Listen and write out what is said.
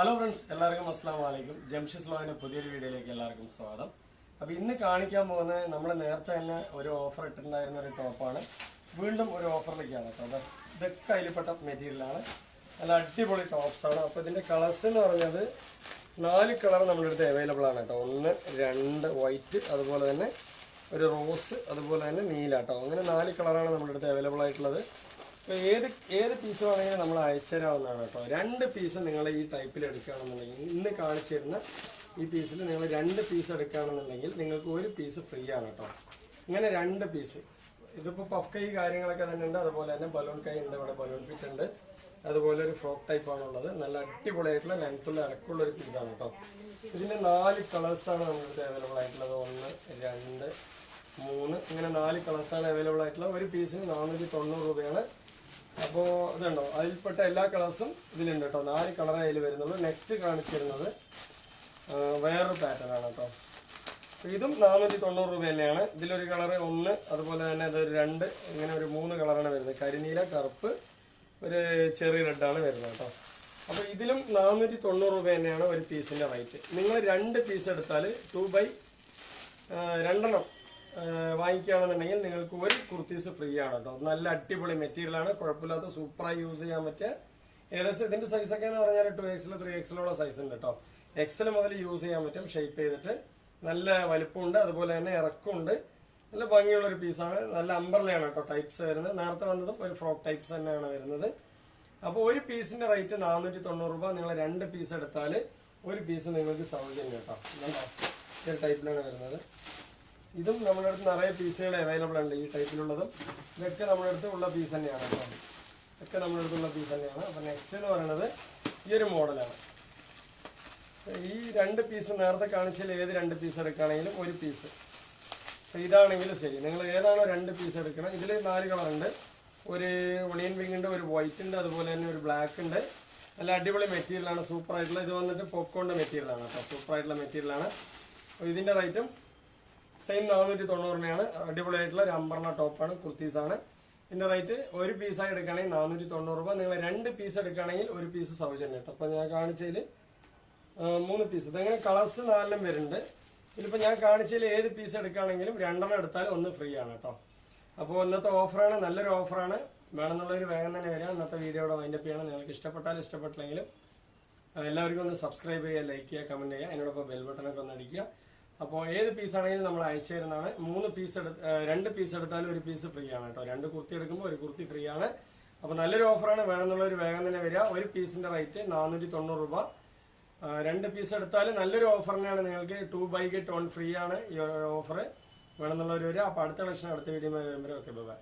Hello friends എല്ലാവർക്കും അസ്സാം വലൈക്കും ജംഷിസ് ലോവിന്റെ പുതിയൊരു വീഡിയോയിലേക്ക് എല്ലാവർക്കും സ്വാഗതം. അപ്പോൾ ഇന്ന് കാണിക്കാൻ പോകുന്നത് നമ്മൾ നേരത്തെ തന്നെ ഒരു ഓഫർ ഇട്ടിട്ടുണ്ടായിരുന്ന ഒരു ടോപ്പാണ് വീണ്ടും ഒരു ഓഫറിലേക്കാണ് കേട്ടോ. ഇതൊക്കെ അതിൽപ്പെട്ട മെറ്റീരിയലാണ് നല്ല അടിപൊളി ടോപ്സാണ് ആണ്. അപ്പൊ ഇതിന്റെ കളേഴ്സ് എന്ന് പറഞ്ഞത് നാല് കളർ നമ്മുടെ അടുത്ത് അവൈലബിൾ ആണ് കേട്ടോ. ഒന്ന് രണ്ട് വൈറ്റ് അതുപോലെ തന്നെ ഒരു റോസ് അതുപോലെ തന്നെ നീല കേട്ടോ. അങ്ങനെ നാല് കളറാണ് നമ്മുടെ അടുത്ത് അവൈലബിൾ ആയിട്ടുള്ളത്. ഏത് ഏത് പീസ് വേണമെങ്കിലും നമ്മൾ അയച്ചുതരാവുന്നതാണ് കേട്ടോ. രണ്ട് പീസ് നിങ്ങൾ ഈ ടൈപ്പിൽ എടുക്കുകയാണെന്നുണ്ടെങ്കിൽ ഇന്ന് കാണിച്ചിരുന്ന ഈ പീസിൽ നിങ്ങൾ രണ്ട് പീസ് എടുക്കുകയാണെന്നുണ്ടെങ്കിൽ നിങ്ങൾക്ക് ഒരു പീസ് ഫ്രീ ആണ് കേട്ടോ. ഇങ്ങനെ രണ്ട് പീസ് ഇതിപ്പോൾ പഫ് കൈ കാര്യങ്ങളൊക്കെ തന്നെ ഉണ്ട്. അതുപോലെ തന്നെ ബലൂൺ കൈ ഉണ്ട്. ഇവിടെ ബലൂൺ ഫിറ്റ് ഉണ്ട്. അതുപോലെ ഒരു ഫ്രോക്ക് ടൈപ്പ് ആണുള്ളത്. നല്ല അടിപൊളിയായിട്ടുള്ള ലെങ്ത്തുള്ള ഇറക്കുള്ള ഒരു പീസാണ് കേട്ടോ. ഇതിന്റെ നാല് കളേഴ്സാണ് നമ്മുടെ അവൈലബിൾ ആയിട്ടുള്ളത്. ഒന്ന് രണ്ട് മൂന്ന്. ഇങ്ങനെ നാല് കളേഴ്സാണ് അവൈലബിൾ ആയിട്ടുള്ളത്. ഒരു പീസിന് നാനൂറ്റി തൊണ്ണൂറ് രൂപയാണ് അപ്പോൾ ഇതുണ്ടോ? അതിൽപ്പെട്ട എല്ലാ കളേഴ്സും ഇതിലുണ്ട് കേട്ടോ. നാല് കളറേ അതിൽ വരുന്നുള്ളൂ നെക്സ്റ്റ് കാണിച്ചിരുന്നത് വേറൊരു പാറ്റേൺ ആണ് കേട്ടോ. ഇതും നാനൂറ്റി തൊണ്ണൂറ് രൂപ തന്നെയാണ്. ഇതിലൊരു കളറ് ഒന്ന് അതുപോലെ തന്നെ ഇതൊരു രണ്ട് ഇങ്ങനെ ഒരു മൂന്ന് കളറാണ് വരുന്നത്. കരിനീല കറുപ്പ് ഒരു ചെറിയ റെഡാണ് വരുന്നത് കേട്ടോ. അപ്പോൾ ഇതിലും നാനൂറ്റി തൊണ്ണൂറ് രൂപ തന്നെയാണ് ഒരു പീസിന്റെ റേറ്റ് നിങ്ങൾ രണ്ട് പീസ് എടുത്താൽ ടു ബൈ രണ്ടെണ്ണം വാങ്ങിക്കുകയാണെന്നുണ്ടെങ്കിൽ നിങ്ങൾക്ക് ഒരു കുർത്തീസ് ഫ്രീ ആണ് കേട്ടോ. നല്ല അടിപൊളി മെറ്റീരിയൽ ആണ്. കുഴപ്പമില്ലാത്ത സൂപ്പറായി യൂസ് ചെയ്യാൻ പറ്റിയ ഏകദേശം ഇതിന്റെ സൈസ് ഒക്കെ എന്ന് പറഞ്ഞാൽ ടു എക്സിൽ ത്രീ എക്സിലുള്ള സൈസ് ഉണ്ട് കേട്ടോ. എക്സൽ മുതൽ യൂസ് ചെയ്യാൻ പറ്റും. ഷേപ്പ് ചെയ്തിട്ട് നല്ല വലിപ്പമുണ്ട്. അതുപോലെ തന്നെ ഇറക്കമുണ്ട്. നല്ല ഭംഗിയുള്ള ഒരു പീസാണ് നല്ല അമ്പർലയാണ് കേട്ടോ ടൈപ്സ് വരുന്നത്. നേരത്തെ വന്നതും ഒരു ഫ്രോക്ക് ടൈപ്സ് തന്നെയാണ് വരുന്നത്. അപ്പോൾ ഒരു പീസിന്റെ റേറ്റ് നാനൂറ്റി തൊണ്ണൂറ് രൂപ. നിങ്ങൾ രണ്ട് പീസ് എടുത്താൽ ഒരു പീസ് നിങ്ങൾക്ക് സൗജന്യം കേട്ടോ? ഈ ടൈപ്പിലാണ് വരുന്നത്. ഇതും നമ്മുടെ അടുത്ത് നിറയെ പീസുകൾ അവൈലബിൾ ഉണ്ട് ഈ ടൈപ്പിലുള്ളതും. ഇതൊക്കെ നമ്മുടെ അടുത്ത് ഉള്ള പീസ് തന്നെയാണ് ഇതൊക്കെ നമ്മുടെ അടുത്തുള്ള പീസ് തന്നെയാണ്. അപ്പം നെക്സ്റ്റ് എന്ന് പറയുന്നത് ഈ ഒരു മോഡലാണ്. ഈ രണ്ട് പീസ് നേരത്തെ കാണിച്ചാൽ ഏത് രണ്ട് പീസ് എടുക്കുകയാണെങ്കിലും ഒരു പീസ്. അപ്പം ഇതാണെങ്കിലും ശരി. നിങ്ങൾ ഏതാണോ രണ്ട് പീസ് എടുക്കണം ഇതിൽ നാല് കളറുണ്ട് ഒരു ഒണിയൻ പിങ്ക് ഉണ്ട് ഒരു വൈറ്റ് ഉണ്ട് അതുപോലെ തന്നെ ഒരു ബ്ലാക്ക് ഉണ്ട്. നല്ല അടിപൊളി മെറ്റീരിയലാണ് സൂപ്പർ ആയിട്ടുള്ള. ഇത് വന്നിട്ട് പൊക്കോണ്ട മെറ്റീരിയലാണ് കേട്ടോ. സൂപ്പർ ആയിട്ടുള്ള മെറ്റീരിയലാണ്. അപ്പോൾ ഇതിന്റെ റേറ്റും സെയിം നാനൂറ്റി തൊണ്ണൂറിനാണ് അടിപൊളിയായിട്ടുള്ള ഒരു അമ്പർണ ടോപ്പാണ് കുർത്തീസാണ്. ഇതിന്റെ റേറ്റ് ഒരു പീസായി എടുക്കുകയാണെങ്കിൽ നാനൂറ്റി തൊണ്ണൂറ് രൂപ. നിങ്ങൾ രണ്ട് പീസ് എടുക്കുകയാണെങ്കിൽ ഒരു പീസ് സൗജന്യം കേട്ടോ. അപ്പോൾ ഞാൻ കാണിച്ചതിൽ മൂന്ന് പീസ്. ഇതങ്ങനെ കളേഴ്സ് നാലെണ്ണം വരുന്നുണ്ട്. ഇതിലിപ്പോൾ ഞാൻ കാണിച്ചതിൽ ഏത് പീസ് എടുക്കുകയാണെങ്കിലും രണ്ടെണ്ണം എടുത്താൽ ഒന്ന് ഫ്രീ ആണ് കേട്ടോ. അപ്പോൾ ഇന്നത്തെ ഓഫറാണ് നല്ലൊരു ഓഫറാണ്. വേണമെന്നുള്ളൊരു വേഗം തന്നെ വരാം ഇന്നത്തെ വീഡിയോയുടെ വൈൻഡപ്പ് ചെയ്യണം. നിങ്ങൾക്ക് ഇഷ്ടപ്പെട്ടാലും ഇഷ്ടപ്പെട്ടില്ലെങ്കിലും എല്ലാവർക്കും ഒന്ന് സബ്സ്ക്രൈബ് ചെയ്യുക ലൈക്ക് ചെയ്യുക കമന്റ് ചെയ്യുക. അതിനോടൊപ്പം ബെൽ ബട്ടണൊക്കെ ഒന്ന് അടിക്കുക. അപ്പോൾ ഏത് പീസ് ആണെങ്കിലും നമ്മൾ അയച്ചു തരുന്നതാണ്. മൂന്ന് പീസ് എടുത്ത് രണ്ട് പീസ് എടുത്താലും ഒരു പീസ് ഫ്രീ ആണ് കേട്ടോ. രണ്ട് കുർത്തി എടുക്കുമ്പോൾ ഒരു കുർത്തി ഫ്രീ ആണ്. അപ്പോൾ നല്ലൊരു ഓഫറാണ് വേണമെന്നുള്ള ഒരു വേഗം തന്നെ വരിക. ഒരു പീസിന്റെ റേറ്റ് നാനൂറ്റി തൊണ്ണൂറ് രൂപ. രണ്ട് പീസ് എടുത്താൽ നല്ലൊരു ഓഫറിനാണ് നിങ്ങൾക്ക്. Two buy get one free ആണ് ഈ ഓഫർ വേണമെന്നുള്ളവർ വരിക. അപ്പോൾ അടുത്ത കളക്ഷൻ അടുത്ത വീഡിയോ വരുമ്പോൾ ഓക്കെ ബൈ